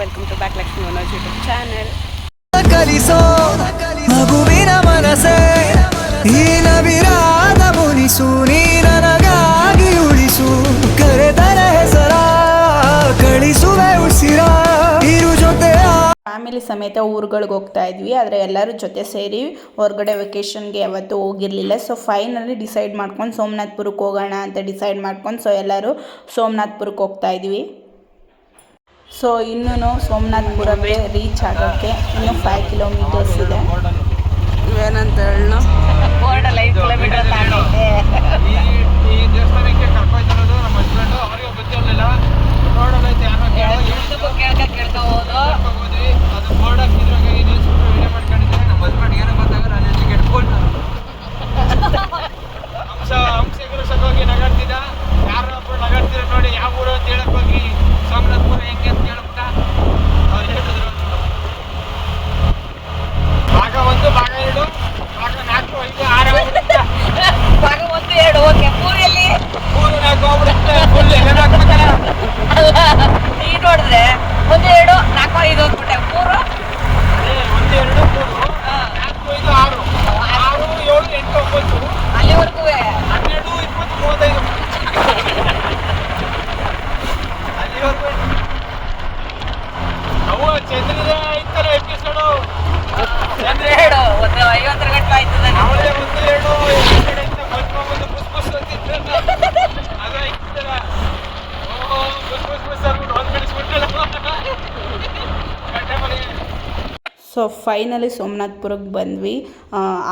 Lakshmi Manoj YouTube channel ಕಲಿಸೋ ಮಗುವಿನ ಮನಸೆ ಈ ನವಿರಾದ ಮುನಿಸು ನೀ ನನಗಾಗಿ ಉಳಿಸು. ಕರೆದರ ಹೆಸರ ಕಳಿಸುವೆ ಉಸಿರ. ಇರು ಜೊತೆ ಫ್ಯಾಮಿಲಿ ಸಮೇತ ಊರುಗಳಿಗೆ ಹೋಗ್ತಾ ಇದ್ವಿ ಆದರೆ ಎಲ್ಲರೂ ಜೊತೆ ಸೇರಿ ಹೊರಗಡೆ ವೆಕೇಷನ್ಗೆ ಯಾವತ್ತೂ ಹೋಗಿರಲಿಲ್ಲ. ಸೊ ಫೈನಲಿ ಡಿಸೈಡ್ ಮಾಡ್ಕೊಂಡು ಸೋಮನಾಥ್ಪುರಕ್ಕೆ ಹೋಗೋಣ ಅಂತ ಡಿಸೈಡ್ ಮಾಡ್ಕೊಂಡು ಸೊ ಎಲ್ಲರೂ ಸೋಮನಾಥ್ಪುರಕ್ಕೆ ಹೋಗ್ತಾ ಇದ್ವಿ. ಸೊ ಇನ್ನೂ ಸೋಮನಾಥ್ಪುರಕ್ಕೆ ರೀಚ್ ಆಗೋಕ್ಕೆ ಇನ್ನೂ ಫೈವ್ ಕಿಲೋಮೀಟರ್ಸ್ ಇದೆ. ಏನಂತ ಹೇಳೋ ಈ ದೇವಸ್ಥಾನಕ್ಕೆ ಕರ್ಕೊಯ್ತಿರೋದು ನಮ್ಮ ಹಸ್ಬೆಂಡು ಅವರಿಗೆ ಗೊತ್ತಿರಲಿಲ್ಲ. ರೋಡಲ್ಲಿ ಐತೆ ಯಾರೋ ಕೇಳೋ ಹೋದ್ವಿ ಅದು ಬೋರ್ಡ್ ಹಾಕಿದ್ರಾಗ ನಿಲ್ಸ್ಬಿಟ್ಟು ವಿಡಿಯೋ ಮಾಡ್ಕೊಂಡಿದ್ದೆ ನಮ್ಮ ಹಸ್ಬೆಂಡ್ ಏನೋ ಗೊತ್ತಾಗಲ್ಲ ಅಲ್ಲಿ ಟಿಕೆಟ್ ಕೊಟ್ಟು ಹಂಸ ಹಂಸಿಗರು ಸಗೋಗಿ ನಗಾಡ್ತಿದ್ದ ಯಾರು ಒಬ್ರು ನಗಾಡ್ತಿರ ನೋಡಿ ಯಾವ ಊರು ಅಂತ ಹೇಳಕ್ ಹೋಗಿ ಸೋಮನಾಥ್ಪುರ ಹೆಂಗೆ ಅಂತ ಹೇಳ್ಬಿಟ್ಟ ಅವ್ರು ಹೇಳಿದ್ರು ಭಾಗ ಒಂದು ಭಾಗ ಎರಡು ಭಾಗ ನಾಲ್ಕು ಐದು ಆರು ಆಗ್ಬಿಡುತ್ತೆ. ಭಾಗ ಒಂದು ಎರಡು ಓಕೆ ಪೂರಿಯಲ್ಲಿ ಮೂರು ನಾಲ್ಕು ಹೋಗ್ಬಿಡುತ್ತೆ ಫುಲ್ ಎಲ್ಲ ಹಾಕ್ಬೇಕಲ್ಲ ಈ ನೋಡಿದ್ರೆ ಒಂದು ಎರಡು ನಾಲ್ಕು ಐದು ಅಂದ್ಬಿಟ್ಟೆ. ಮೂರು? ಒಂದು ಎರಡು ಮೂರು. ನಾಲ್ಕು ಐದು ಆರು. ಆರು ಏಳು ಎಂಟು ಒಂಬತ್ತು. ಅಲ್ಲಿವರೆಗೂ ಹನ್ನೆರಡು ಇಪ್ಪತ್ತು ಮೂವತ್ತೈದು. ಅಲ್ಲಿವರೆಗೂ ಅವು ಚಂದ್ರದ ಇತ್ತಲ್ಲ ಎಪಿಸೋಡು ಚಂದ್ರ ಎರಡು ಒಂದು ಐವತ್ತರ ಗಂಟೆ ಆಯ್ತದ ಅವಳೇ ಒಂದು ಎರಡು ಎರಡು ಕಡೆಯಿಂದ ಬಂದ್ಕೊಂಡು ಬುಸ್ ಬುಸ್ ಅಂತಿದ್ದಲ್ಲ ಅದ ಇತ್ತಲ್ಲ ಓ ಬುಸ್ ಬುಸ್ ಬುಸ್ ಅಂದ್ಬಿಟ್ಟು ಒಂದು ಬಿಡಿಸ್ಬಿಟ್ಟಲ್ಲ ಗಂಟೆ ಮನೆಗೆ ಸೊ ಫೈನಲಿ ಸೋಮನಾಥ್ಪುರಕ್ಕೆ ಬಂದ್ವಿ.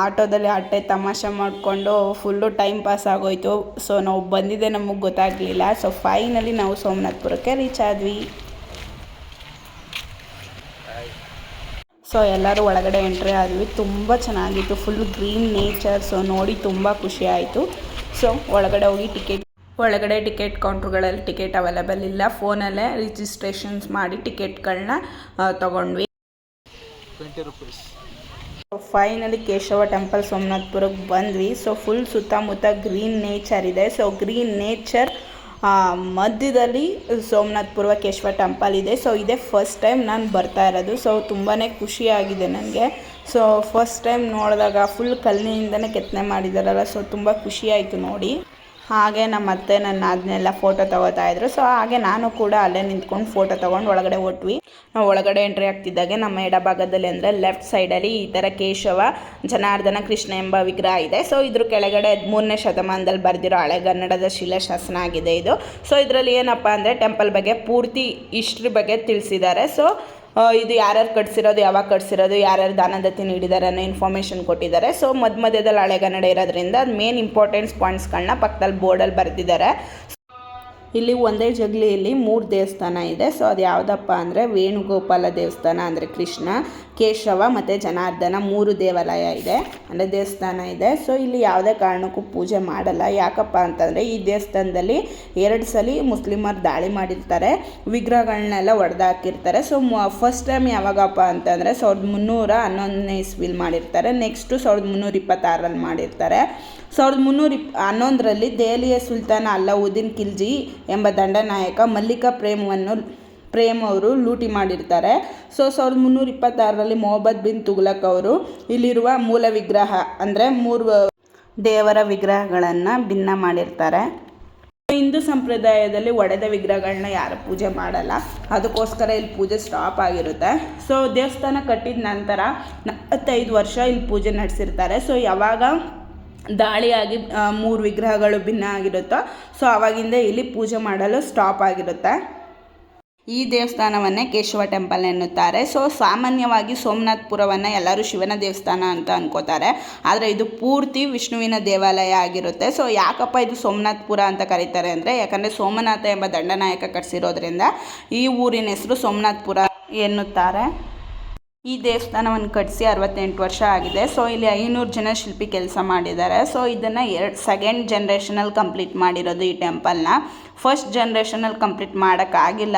ಆಟೋದಲ್ಲಿ ಅಟ್ಟೆ ತಮಾಷೆ ಮಾಡಿಕೊಂಡು ಫುಲ್ಲು ಟೈಮ್ ಪಾಸ್ ಆಗೋಯ್ತು. ಸೊ ನಾವು ಬಂದಿದ್ದೆ ನಮಗೆ ಗೊತ್ತಾಗಲಿಲ್ಲ. ಸೊ ಫೈನಲಿ ನಾವು ಸೋಮನಾಥ್ಪುರಕ್ಕೆ ರೀಚ್ ಆದ್ವಿ. ಸೊ ಎಲ್ಲರೂ ಒಳಗಡೆ ಎಂಟ್ರಿ ಆದ್ವಿ. ತುಂಬ ಚೆನ್ನಾಗಿತ್ತು. ಫುಲ್ ಗ್ರೀನ್ ನೇಚರ್ ಸೊ ನೋಡಿ ತುಂಬ ಖುಷಿ ಆಯಿತು. ಸೊ ಒಳಗಡೆ ಹೋಗಿ ಟಿಕೆಟ್ ಒಳಗಡೆ ಟಿಕೆಟ್ ಕೌಂಟ್ರುಗಳಲ್ಲಿ ಟಿಕೆಟ್ ಅವೈಲೇಬಲ್ ಇಲ್ಲ. ಫೋನಲ್ಲೇ ರಿಜಿಸ್ಟ್ರೇಷನ್ಸ್ ಮಾಡಿ ಟಿಕೆಟ್ಗಳನ್ನ ತೊಗೊಂಡ್ವಿ. Twenty rupees finally Keshava temple ಸೋಮನಾಥ್ಪುರಕ್ಕೆ ಬಂದ್ವಿ. ಸೊ ಫುಲ್ ಸುತ್ತಮುತ್ತ ಗ್ರೀನ್ ನೇಚರ್ ಇದೆ. ಸೊ ಗ್ರೀನ್ ನೇಚರ್ ಮಧ್ಯದಲ್ಲಿ ಸೋಮನಾಥ್ಪುರ ಕೇಶವ ಟೆಂಪಲ್ ಇದೆ. ಸೊ ಇದೇ ಫಸ್ಟ್ ಟೈಮ್ ನಾನು ಬರ್ತಾ ಇರೋದು. ಸೊ ತುಂಬಾ ಖುಷಿಯಾಗಿದೆ ನನಗೆ ಸೊ ಫಸ್ಟ್ ಟೈಮ್ ನೋಡಿದಾಗ ಫುಲ್ ಕಲ್ಲಿನಿಂದನೇ ಕೆತ್ತನೆ ಮಾಡಿದಾರಲ್ಲ. ಸೊ ತುಂಬ ಖುಷಿಯಾಯಿತು ನೋಡಿ. ಹಾಗೆ ನಮ್ಮ ಅತ್ತೆ ನನ್ನ ಅದನ್ನೆಲ್ಲ ಫೋಟೋ ತಗೋತಾ ಇದ್ರು. ಸೊ ಹಾಗೆ ನಾನು ಕೂಡ ಅಲ್ಲೇ ನಿಂತ್ಕೊಂಡು ಫೋಟೋ ತೊಗೊಂಡು ಒಳಗಡೆ ಹೊಟ್ವಿ. ನಾವು ಒಳಗಡೆ ಎಂಟ್ರಿ ಆಗ್ತಿದ್ದಾಗೆ ನಮ್ಮ ಎಡಭಾಗದಲ್ಲಿ ಅಂದರೆ ಲೆಫ್ಟ್ ಸೈಡಲ್ಲಿ ಈ ಥರ ಕೇಶವ, ಜನಾರ್ದನ, ಕೃಷ್ಣ ಎಂಬ ವಿಗ್ರಹ ಇದೆ. ಸೊ ಇದ್ರ ಕೆಳಗಡೆ ಮೂರನೇ ಶತಮಾನದಲ್ಲಿ ಬರೆದಿರೋ ಹಳೆಗನ್ನಡದ ಶಿಲಾಶಾಸನ ಆಗಿದೆ ಇದು. ಸೊ ಇದರಲ್ಲಿ ಏನಪ್ಪ ಅಂದರೆ ಟೆಂಪಲ್ ಬಗ್ಗೆ ಪೂರ್ತಿ ಇಸ್ಟ್ರಿ ಬಗ್ಗೆ ತಿಳಿಸಿದ್ದಾರೆ. ಸೊ ಇದು ಯಾರ್ಯಾರು ಕಟ್ಸಿರೋದು, ಯಾವಾಗ ಕಟ್ಸಿರೋದು, ಯಾರ್ಯಾರು ದಾನದತ್ತಿ ನೀಡಿದ್ದಾರೆ ಅನ್ನೋ ಇನ್ಫಾರ್ಮೇಷನ್ ಕೊಟ್ಟಿದ್ದಾರೆ. ಸೊ ಮಧ್ಯ ಮಧ್ಯದಲ್ಲಿ ಹಳೆಗನ್ನಡ ಇರೋದ್ರಿಂದ ಅದು ಮೇನ್ ಇಂಪಾರ್ಟೆನ್ಸ್ ಪಾಯಿಂಟ್ಸ್ಗಳನ್ನ ಪಕ್ಕದಲ್ಲಿ ಬೋರ್ಡಲ್ಲಿ ಬರೆದಿದ್ದಾರೆ. ಇಲ್ಲಿ ಒಂದೇ ಜಗಲಿಯಲ್ಲಿ ಮೂರು ದೇವಸ್ಥಾನ ಇದೆ. ಸೊ ಅದು ಯಾವುದಪ್ಪ ಅಂದರೆ ವೇಣುಗೋಪಾಲ ದೇವಸ್ಥಾನ ಅಂದರೆ ಕೃಷ್ಣ ಕೇಶವ ಮತ್ತು ಜನಾರ್ದನ ಮೂರು ದೇವಾಲಯ ಇದೆ, ಅಂದರೆ ದೇವಸ್ಥಾನ ಇದೆ. ಸೊ ಇಲ್ಲಿ ಯಾವುದೇ ಕಾರಣಕ್ಕೂ ಪೂಜೆ ಮಾಡಲ್ಲ. ಯಾಕಪ್ಪ ಅಂತಂದರೆ ಈ ದೇವಸ್ಥಾನದಲ್ಲಿ ಎರಡು ಸಲ ಮುಸ್ಲಿಮರು ದಾಳಿ ಮಾಡಿರ್ತಾರೆ, ವಿಗ್ರಹಗಳನ್ನೆಲ್ಲ ಒಡೆದಾಕಿರ್ತಾರೆ. ಸೊ ಫಸ್ಟ್ ಟೈಮ್ ಯಾವಾಗಪ್ಪ ಅಂತಂದರೆ ಸಾವಿರದ ಮುನ್ನೂರ ಹನ್ನೊಂದನೇ ಇಸ್ವಿಲ್ ಮಾಡಿರ್ತಾರೆ. ನೆಕ್ಸ್ಟು ಸಾವಿರದ ಮುನ್ನೂರ ಇಪ್ಪತ್ತಾರರಲ್ಲಿ ಮಾಡಿರ್ತಾರೆ. ಸಾವಿರದ ಮುನ್ನೂರ ಇಪ್, ಹನ್ನೊಂದರಲ್ಲಿ ದೆಹಲಿಯ ಸುಲ್ತಾನ ಅಲ್ಲಾವುದ್ದೀನ್ ಖಿಲ್ಜಿ ಎಂಬ ದಂಡನಾಯಕ ಮಲ್ಲಿಕಾ ಪ್ರೇಮವನ್ನು ಪ್ರೇಮ್ ಅವರು ಲೂಟಿ ಮಾಡಿರ್ತಾರೆ. ಸೊ, ಸಾವಿರದ ಮುನ್ನೂರ ಇಪ್ಪತ್ತಾರರಲ್ಲಿ ಮೊಹಮ್ಮದ್ ಬಿನ್ ತುಗ್ಲಕ್ ಅವರು ಇಲ್ಲಿರುವ ಮೂಲ ವಿಗ್ರಹ, ಅಂದರೆ ಮೂರು ದೇವರ ವಿಗ್ರಹಗಳನ್ನು ಭಿನ್ನ ಮಾಡಿರ್ತಾರೆ. ಹಿಂದೂ ಸಂಪ್ರದಾಯದಲ್ಲಿ ಒಡೆದ ವಿಗ್ರಹಗಳನ್ನ ಯಾರು ಪೂಜೆ ಮಾಡಲ್ಲ. ಅದಕ್ಕೋಸ್ಕರ ಇಲ್ಲಿ ಪೂಜೆ ಸ್ಟಾಪ್ ಆಗಿರುತ್ತೆ. ಸೊ, ದೇವಸ್ಥಾನ ಕಟ್ಟಿದ ನಂತರ ನಲವತ್ತೈದು ವರ್ಷ ಇಲ್ಲಿ ಪೂಜೆ ನಡೆಸಿರ್ತಾರೆ. ಸೊ, ಯಾವಾಗ ದಾಳಿಯಾಗಿ ಮೂರು ವಿಗ್ರಹಗಳು ಭಿನ್ನ ಆಗಿರುತ್ತೋ, ಸೊ ಆವಾಗಿಂದ ಇಲ್ಲಿ ಪೂಜೆ ಮಾಡಲು ಸ್ಟಾಪ್ ಆಗಿರುತ್ತೆ. ಈ ದೇವಸ್ಥಾನವನ್ನೇ ಕೇಶವ ಟೆಂಪಲ್ ಎನ್ನುತ್ತಾರೆ. ಸೊ ಸಾಮಾನ್ಯವಾಗಿ ಸೋಮನಾಥ್ಪುರವನ್ನು ಎಲ್ಲರೂ ಶಿವನ ದೇವಸ್ಥಾನ ಅಂತ ಅನ್ಕೋತಾರೆ. ಆದರೆ ಇದು ಪೂರ್ತಿ ವಿಷ್ಣುವಿನ ದೇವಾಲಯ ಆಗಿರುತ್ತೆ. ಸೊ ಯಾಕಪ್ಪ ಇದು ಸೋಮನಾಥ್ಪುರ ಅಂತ ಕರೀತಾರೆ ಅಂದರೆ, ಯಾಕಂದರೆ ಸೋಮನಾಥ ಎಂಬ ದಂಡನಾಯಕ ಕಟ್ಸಿರೋದ್ರಿಂದ ಈ ಊರಿನ ಹೆಸರು ಸೋಮನಾಥ್ಪುರ ಎನ್ನುತ್ತಾರೆ. ಈ ದೇವಸ್ಥಾನವನ್ನು ಕಟ್ಟಿಸಿ ಅರವತ್ತೆಂಟು ವರ್ಷ ಆಗಿದೆ. ಸೊ ಇಲ್ಲಿ ಐನೂರು ಜನ ಶಿಲ್ಪಿ ಕೆಲಸ ಮಾಡಿದ್ದಾರೆ. ಸೊ ಇದನ್ನು ಎರಡು ಸೆಕೆಂಡ್ ಜನ್ರೇಷನಲ್ಲಿ ಕಂಪ್ಲೀಟ್ ಮಾಡಿರೋದು ಈ ಟೆಂಪಲ್ನ ಫಸ್ಟ್ ಜನ್ರೇಷನಲ್ಲಿ ಕಂಪ್ಲೀಟ್ ಮಾಡೋಕ್ಕಾಗಿಲ್ಲ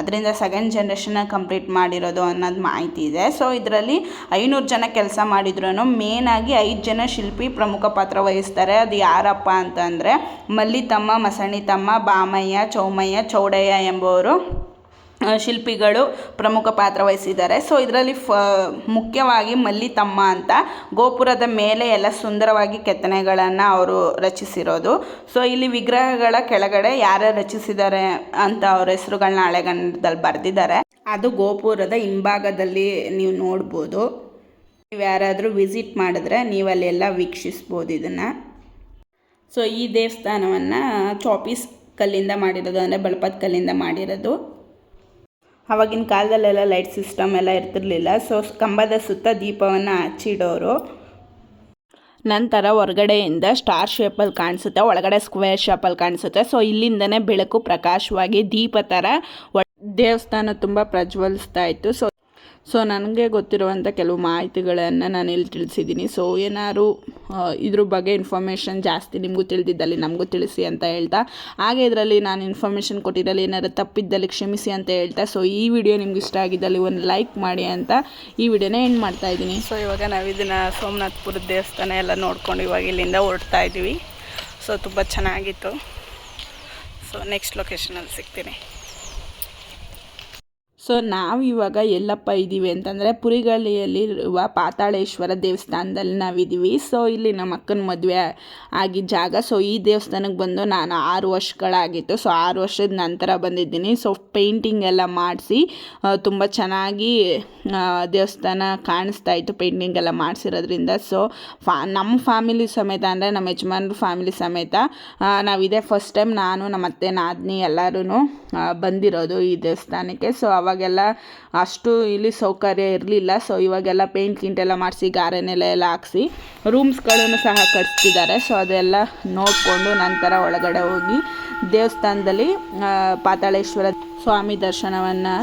ಅದರಿಂದ ಸೆಕೆಂಡ್ ಜನ್ರೇಷನಲ್ಲಿ ಕಂಪ್ಲೀಟ್ ಮಾಡಿರೋದು ಅನ್ನೋದು ಮಾಹಿತಿ ಇದೆ. ಸೊ ಇದರಲ್ಲಿ ಐನೂರು ಜನ ಕೆಲಸ ಮಾಡಿದ್ರು ಮೇನಾಗಿ ಐದು ಜನ ಶಿಲ್ಪಿ ಪ್ರಮುಖ ಪಾತ್ರ ವಹಿಸ್ತಾರೆ. ಅದು ಯಾರಪ್ಪ ಅಂತಂದರೆ ಮಲ್ಲಿತಮ್ಮ, ಮಸಣಿತಮ್ಮ ಬಾಮಯ್ಯ ಚೌಮಯ್ಯ, ಚೌಡಯ್ಯ ಎಂಬುವರು. ಶಿಲ್ಪಿಗಳು ಪ್ರಮುಖ ಪಾತ್ರ ವಹಿಸಿದ್ದಾರೆ. ಸೊ ಇದರಲ್ಲಿ ಫ ಮುಖ್ಯವಾಗಿ ಮಲ್ಲಿತಮ್ಮ ಅಂತ ಗೋಪುರದ ಮೇಲೆ ಎಲ್ಲ ಸುಂದರವಾಗಿ ಕೆತ್ತನೆಗಳನ್ನು ಅವರು ರಚಿಸಿರೋದು. ಸೊ ಇಲ್ಲಿ ವಿಗ್ರಹಗಳ ಕೆಳಗಡೆ ಯಾರ್ಯಾರು ರಚಿಸಿದ್ದಾರೆ ಅಂತ ಅವ್ರ ಹೆಸರುಗಳನ್ನ ಹಳೆಗನ್ನಡದಲ್ಲಿ ಬರೆದಿದ್ದಾರೆ. ಅದು ಗೋಪುರದ ಹಿಂಭಾಗದಲ್ಲಿ ನೀವು ನೋಡ್ಬೋದು. ನೀವು ಯಾರಾದರೂ ವಿಸಿಟ್ ಮಾಡಿದ್ರೆ ನೀವು ಅಲ್ಲೆಲ್ಲ ವೀಕ್ಷಿಸ್ಬೋದು ಇದನ್ನು. ಸೊ ಈ ದೇವಸ್ಥಾನವನ್ನು ಚಾಪೀಸ್ ಕಲ್ಲಿಂದ ಮಾಡಿರೋದು ಅಂದರೆ ಬಳಪದ ಕಲ್ಲಿಂದ ಮಾಡಿರೋದು. ಆವಾಗಿನ ಕಾಲದಲ್ಲೆಲ್ಲ ಲೈಟ್ ಸಿಸ್ಟಮ್ ಎಲ್ಲ ಇರ್ತಿರ್ಲಿಲ್ಲ. ಸೊ ಕಂಬದ ಸುತ್ತ ದೀಪವನ್ನು ಹಚ್ಚಿಡೋರು. ನಂತರ ಹೊರಗಡೆಯಿಂದ ಸ್ಟಾರ್ ಶೇಪಲ್ಲಿ ಕಾಣಿಸುತ್ತೆ, ಒಳಗಡೆ ಸ್ಕ್ವೇರ್ ಶೇಪಲ್ಲಿ ಕಾಣಿಸುತ್ತೆ. ಸೊ ಇಲ್ಲಿಂದನೇ ಬೆಳಕು ಪ್ರಕಾಶವಾಗಿ ದೀಪ ಥರ ದೇವಸ್ಥಾನ ತುಂಬ ಪ್ರಜ್ವಲಿಸ್ತಾ ಇತ್ತು. ಸೊ ಸೊ ನನಗೆ ಗೊತ್ತಿರುವಂಥ ಕೆಲವು ಮಾಹಿತಿಗಳನ್ನು ನಾನು ಇಲ್ಲಿ ತಿಳಿಸಿದ್ದೀನಿ ಸೊ ಏನಾದ್ರು ಇದ್ರ ಬಗ್ಗೆ ಇನ್ಫಾರ್ಮೇಷನ್ ಜಾಸ್ತಿ ನಿಮಗೂ ತಿಳಿದಿದ್ದಲ್ಲಿ ನಮಗೂ ತಿಳಿಸಿ ಅಂತ ಹೇಳ್ತಾ. ಹಾಗೆ ಇದರಲ್ಲಿ ನಾನು ಇನ್ಫಾರ್ಮೇಷನ್ ಕೊಟ್ಟಿದ್ದಲ್ಲಿ ಏನಾದ್ರು ತಪ್ಪಿದ್ದಲ್ಲಿ ಕ್ಷಮಿಸಿ ಅಂತ ಹೇಳ್ತಾ. ಸೊ ಈ ವಿಡಿಯೋ ನಿಮ್ಗೆ ಇಷ್ಟ ಆಗಿದ್ದಲ್ಲಿ ಒಂದು ಲೈಕ್ ಮಾಡಿ ಅಂತ ಈ ವಿಡಿಯೋನ ಎಂಡ್ ಮಾಡ್ತಾ ಇದ್ದೀನಿ. ಸೊ ಇವಾಗ ನಾವು ಇದನ್ನು ದೇವಸ್ಥಾನ ಎಲ್ಲ ನೋಡ್ಕೊಂಡು ಇವಾಗ ಇಲ್ಲಿಂದ ಹೊರಡ್ತಾ ಇದ್ದೀವಿ. ಸೊ ತುಂಬ ಚೆನ್ನಾಗಿತ್ತು. ಸೊ ನೆಕ್ಸ್ಟ್ ಲೊಕೇಶನಲ್ಲಿ ಸಿಗ್ತೀನಿ. ಸೊ ನಾವು ಇವಾಗ ಎಲ್ಲಪ್ಪ ಇದ್ದೀವಿ ಅಂತಂದರೆ ಪುರಿಗಳಿಯಲ್ಲಿರುವ ಪಾತಾಳೇಶ್ವರ ದೇವಸ್ಥಾನದಲ್ಲಿ ನಾವಿದ್ದೀವಿ ಸೊ ಇಲ್ಲಿ ನಮ್ಮ ಅಕ್ಕನ ಮದುವೆ ಆಗಿದ್ದ ಜಾಗ. ಸೊ ಈ ದೇವಸ್ಥಾನಕ್ಕೆ ಬಂದು ನಾನು ಆರು ವರ್ಷಗಳಾಗಿತ್ತು. ಸೊ ಆರು ವರ್ಷದ ನಂತರ ಬಂದಿದ್ದೀನಿ. ಸೊ ಪೇಂಟಿಂಗ್ ಎಲ್ಲ ಮಾಡಿಸಿ ತುಂಬ ಚೆನ್ನಾಗಿ ದೇವಸ್ಥಾನ ಕಾಣಿಸ್ತಾ ಇತ್ತು ಪೇಂಟಿಂಗ್ ಎಲ್ಲ ಮಾಡಿಸಿರೋದ್ರಿಂದ. ಸೊ ಫಾ ನಮ್ಮ ಫ್ಯಾಮಿಲಿ ಸಮೇತ ಅಂದರೆ ನಮ್ಮ ಯಜಮಾನ್ರ ಫ್ಯಾಮಿಲಿ ಸಮೇತ ನಾವು ಇದೇ ಫಸ್ಟ್ ಟೈಮ್ ನಾನು ನಮ್ಮ ಅತ್ತೆ ನಾದಿನಿ ಎಲ್ಲರೂ ಬಂದಿರೋದು ಈ ದೇವಸ್ಥಾನಕ್ಕೆ. ಸೊ ಅವಾಗೆಲ್ಲ ಅಷ್ಟು ಇಲ್ಲಿ ಸೌಕರ್ಯ ಇರಲಿಲ್ಲ. ಸೊ ಇವಾಗೆಲ್ಲ ಪೇಂಟ್ ಗಿಂಟ್ ಎಲ್ಲ ಮಾಡಿಸಿ ಗಾರೆನೆಲ್ಲ ಎಲ್ಲ ಹಾಕ್ಸಿ ರೂಮ್ಸ್ಗಳನ್ನು ಸಹ ಕಟ್ಸ್ತಿದ್ದಾರೆ ಸೊ ಅದೆಲ್ಲ ನೋಡಿಕೊಂಡು ನಂತರ ಒಳಗಡೆ ಹೋಗಿ ದೇವಸ್ಥಾನದಲ್ಲಿ ಪಾತಾಳೇಶ್ವರ ಸ್ವಾಮಿ ದರ್ಶನವನ್ನು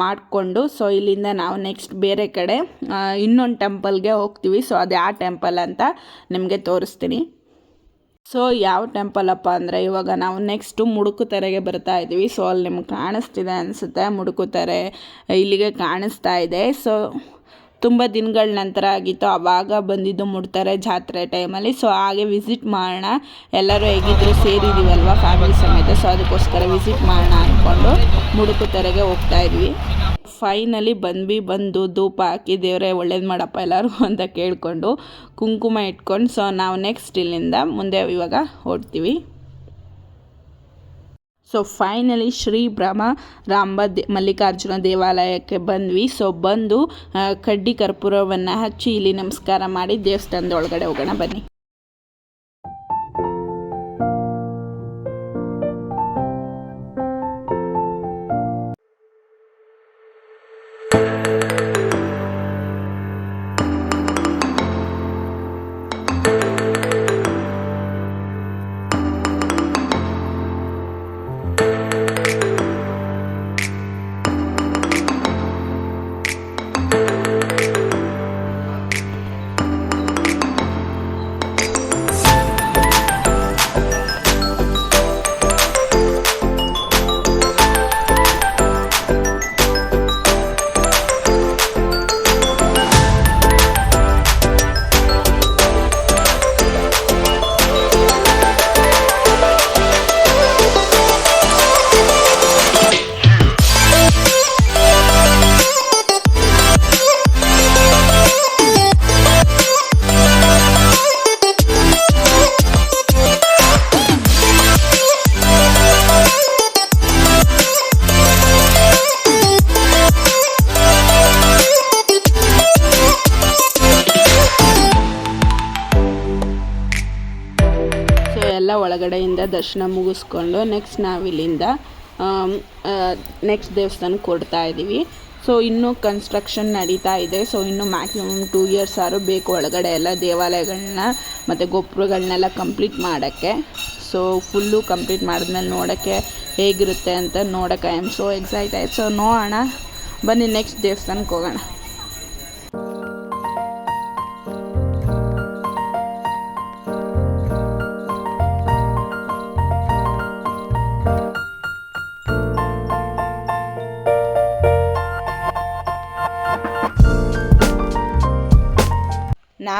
ಮಾಡಿಕೊಂಡು ಸೊ ಇಲ್ಲಿಂದ ನಾವು ನೆಕ್ಸ್ಟ್ ಬೇರೆ ಕಡೆ ಇನ್ನೊಂದು ಟೆಂಪಲ್ಗೆ ಹೋಗ್ತೀವಿ. ಸೊ ಅದು ಆ ಟೆಂಪಲ್ ಅಂತ ನಿಮಗೆ ತೋರಿಸ್ತೀನಿ. ಸೊ ಯಾವ ಟೆಂಪಲ್ ಅಪ್ಪ ಅಂದರೆ ಇವಾಗ ನಾವು ನೆಕ್ಸ್ಟು ಮುಡುಕುತೆರೆಗೆ ಬರ್ತಾ ಇದ್ದೀವಿ. ಸೊ ಅಲ್ಲಿ ನಿಮ್ಗೆ ಕಾಣಿಸ್ತಿದೆ ಅನಿಸುತ್ತೆ ಮುಡುಕುತೆರೆ ಇಲ್ಲಿಗೆ ಕಾಣಿಸ್ತಾ ಇದೆ. ಸೊ ತುಂಬ ದಿನಗಳ ನಂತರ ಆಗಿತ್ತು. ಆವಾಗ ಬಂದಿದ್ದು ಮುಡ್ತಾರೆ ಜಾತ್ರೆ ಟೈಮಲ್ಲಿ ಸೊ ಹಾಗೆ ವಿಸಿಟ್ ಮಾಡೋಣ. ಎಲ್ಲರೂ ಹೇಗಿದ್ರು ಸೇರಿದ್ದೀವಲ್ವ ಫ್ಯಾಮಿಲಿ ಸಮೇತ. ಸೊ ಅದಕ್ಕೋಸ್ಕರ ವಿಸಿಟ್ ಮಾಡೋಣ ಅಂದ್ಕೊಂಡು ಮುಡುಕುತೆರೆಗೆ ಹೋಗ್ತಾ ಇದ್ವಿ. ಫೈನಲಿ ಬಂದ್ವಿ ಬಂದು ಧೂಪ ಹಾಕಿ, ದೇವರೇ, ಒಳ್ಳೇದು ಮಾಡಪ್ಪ ಎಲ್ಲರೂ ಅಂತ ಕೇಳಿಕೊಂಡು ಕುಂಕುಮ ಇಟ್ಕೊಂಡು ಸೊ ನಾವು ನೆಕ್ಸ್ಟ್ ಇಲ್ಲಿಂದ ಮುಂದೆ ಇವಾಗ ಹೋಗ್ತೀವಿ ಸೊ ಫೈನಲಿ ಶ್ರೀ ಬ್ರಹ್ಮ ರಾಂಬ ದೇ, ಮಲ್ಲಿಕಾರ್ಜುನ ದೇವಾಲಯಕ್ಕೆ ಬಂದ್ವಿ. ಸೊ ಬಂದು ಕಡ್ಡಿ ಕರ್ಪೂರವನ್ನು ಹಚ್ಚಿ ಇಲ್ಲಿ ನಮಸ್ಕಾರ ಮಾಡಿ ದೇವಸ್ಥಾನದ ಒಳಗಡೆ ಹೋಗೋಣ ಬನ್ನಿ. ಒಳಗಡೆಯಿಂದ ದರ್ಶನ ಮುಗಿಸ್ಕೊಂಡು ನೆಕ್ಸ್ಟ್ ನಾವಿಲ್ಲಿಂದ ನೆಕ್ಸ್ಟ್ ದೇವಸ್ಥಾನಕ್ಕೆ ಕೊಡ್ತಾ ಇದ್ದೀವಿ. ಸೊ ಇನ್ನೂ ಕನ್ಸ್ಟ್ರಕ್ಷನ್ ನಡೀತಾ ಇದೆ. ಸೊ ಇನ್ನೂ ಮ್ಯಾಕ್ಸಿಮಮ್ ಟೂ ಇಯರ್ಸ್ ಆರು ಬೇಕು ಒಳಗಡೆ ಎಲ್ಲ ದೇವಾಲಯಗಳನ್ನ ಮತ್ತು ಗೋಪುರಗಳನ್ನೆಲ್ಲ ಕಂಪ್ಲೀಟ್ ಮಾಡೋಕ್ಕೆ. ಸೊ ಫುಲ್ಲು ಕಂಪ್ಲೀಟ್ ಮಾಡಿದ್ಮೇಲೆ ನೋಡೋಕ್ಕೆ ಹೇಗಿರುತ್ತೆ ಅಂತ ನೋಡೋಕ್ಕೆ. I am so excited so ನೋಡೋಣ. ಬನ್ನಿ ನೆಕ್ಸ್ಟ್ ದೇವಸ್ಥಾನಕ್ಕೆ ಹೋಗೋಣ.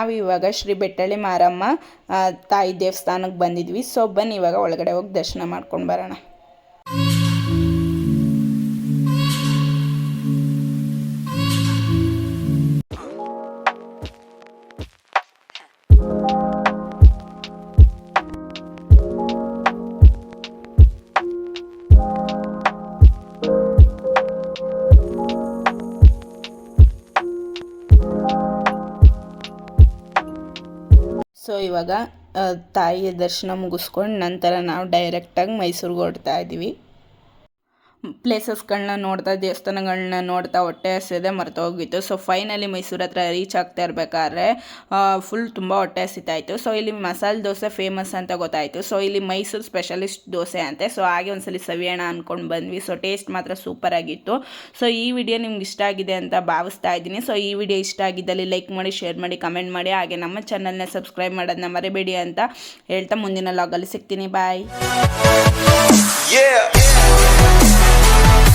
ನಾವು ಇವಾಗ ಶ್ರೀ ಬೆಟ್ಟಳ್ಳಿ ಮಾರಮ್ಮ ತಾಯಿ ದೇವಸ್ಥಾನಕ್ಕೆ ಬಂದಿದ್ವಿ. ಸೊ ಬನ್ನಿ ಇವಾಗ ಒಳಗಡೆ ಹೋಗಿ ದರ್ಶನ ಮಾಡ್ಕೊಂಡು ಬರೋಣ. ಇವಾಗ ತಾಯಿಯ ದರ್ಶನ ಮುಗಿಸ್ಕೊಂಡು ನಂತರ ನಾವು ಡೈರೆಕ್ಟಾಗಿ ಮೈಸೂರಿಗೆ ಹೊರಡ್ತಾ ಇದ್ದೀವಿ ಪ್ಲೇಸಸ್ಗಳನ್ನ ನೋಡ್ತಾ ದೇವಸ್ಥಾನಗಳನ್ನ ನೋಡ್ತಾ ಹೊಟ್ಟೆ ಹಸಿದೆ ಮರೆತೋಗಿತ್ತು ಸೊ ಫೈನಲಿ ಮೈಸೂರು ಹತ್ರ ರೀಚ್ ಆಗ್ತಾ ಇರಬೇಕಾದ್ರೆ ಫುಲ್ ತುಂಬ ಹೊಟ್ಟೆ ಹಸಿತಾಯಿತ್ತು ಸೊ ಇಲ್ಲಿ ಮಸಾಲೆ ದೋಸೆ ಫೇಮಸ್ ಅಂತ ಗೊತ್ತಾಯಿತು. ಸೊ ಇಲ್ಲಿ ಮೈಸೂರು ಸ್ಪೆಷಲಿಸ್ಟ್ ದೋಸೆ ಅಂತೆ. ಸೊ ಹಾಗೆ ಒಂದ್ಸಲಿ ಸವಿಯೋಣ ಅಂದ್ಕೊಂಡು ಬಂದ್ವಿ. ಸೊ ಟೇಸ್ಟ್ ಮಾತ್ರ ಸೂಪರ್ ಆಗಿತ್ತು. ಸೊ ಈ ವಿಡಿಯೋ ನಿಮ್ಗೆ ಇಷ್ಟ ಆಗಿದೆ ಅಂತ ಭಾವಿಸ್ತಾ ಇದ್ದೀನಿ. ಸೊ ಈ ವಿಡಿಯೋ ಇಷ್ಟ ಆಗಿದ್ದಲ್ಲಿ ಲೈಕ್ ಮಾಡಿ ಶೇರ್ ಮಾಡಿ ಕಮೆಂಟ್ ಮಾಡಿ. ಹಾಗೆ ನಮ್ಮ ಚಾನಲ್ನ ಸಬ್ಸ್ಕ್ರೈಬ್ ಮಾಡೋದನ್ನ ಮರಿಬೇಡಿ ಅಂತ ಹೇಳ್ತಾ ಮುಂದಿನ ಲಾಗಲ್ಲಿ ಸಿಗ್ತೀನಿ. ಬಾಯ್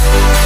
Thank